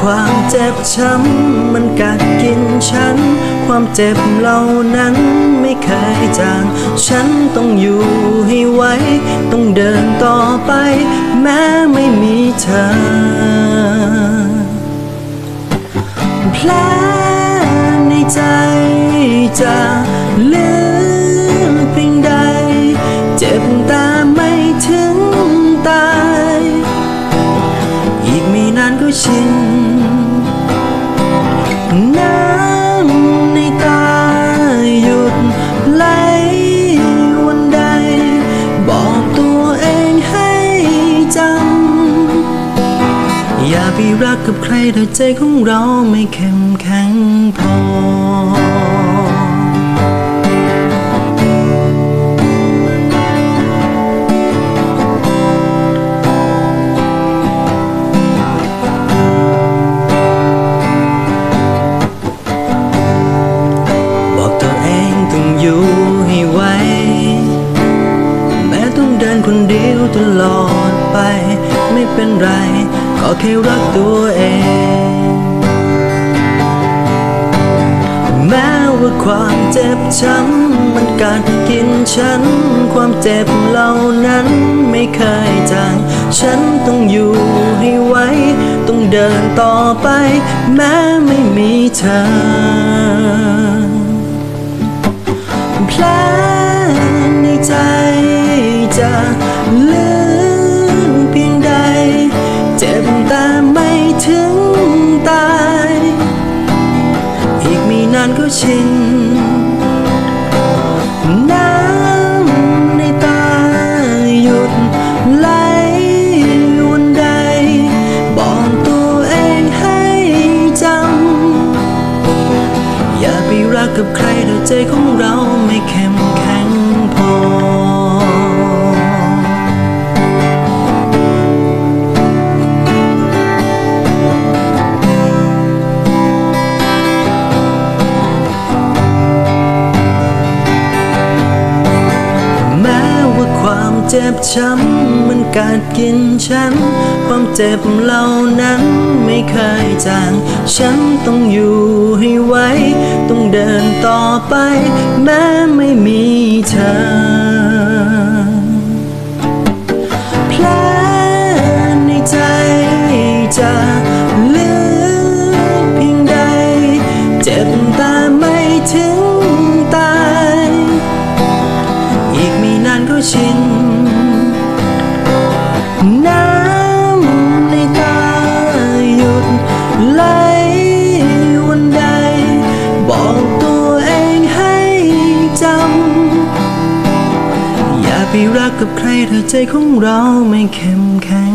ความเจ็บช้ำมันกัดกินฉัน ความเจ็บเหล่านั้นไม่เคยจาง ฉันต้องอยู่ให้ไวต้องเดินต่อไป แม้ไม่มีเธอแผลในใจจะลึกเพียงใด เจ็บแต่ไม่ถึงตาย อีกไม่นานก็ชิน อย่าไปรักกับใครถ้าใจของเราไม่เข้มแข็งพอ บอกตัวเองต้องอยู่ให้ไวแม้ต้องเดินคนเดียวตลอดไปไม่เป็นไร อแค่รักตัวเอง แม้ว่าความเจ็บช้ำมันกัดกินฉัน ความเจ็บเหล่านั้นไม่เคยจาง ฉันต้องอยู่ให้ไหวต้องเดินต่อไป แม้ไม่มีเธอ ชิน น้ำในตาหยุดไหลวันใด บอกตัวเองให้จำ อย่าไปรักกับใครถ้าใจของเรา เจ็บช้ำมันกัดกินฉัน ความเจ็บเหล่านั้นไม่เคยจาง ฉันต้องอยู่ให้ไหวต้องเดินต่อไปแม้ ไปรักกับใครถ้าใจของเราไม่เข้มแข็ง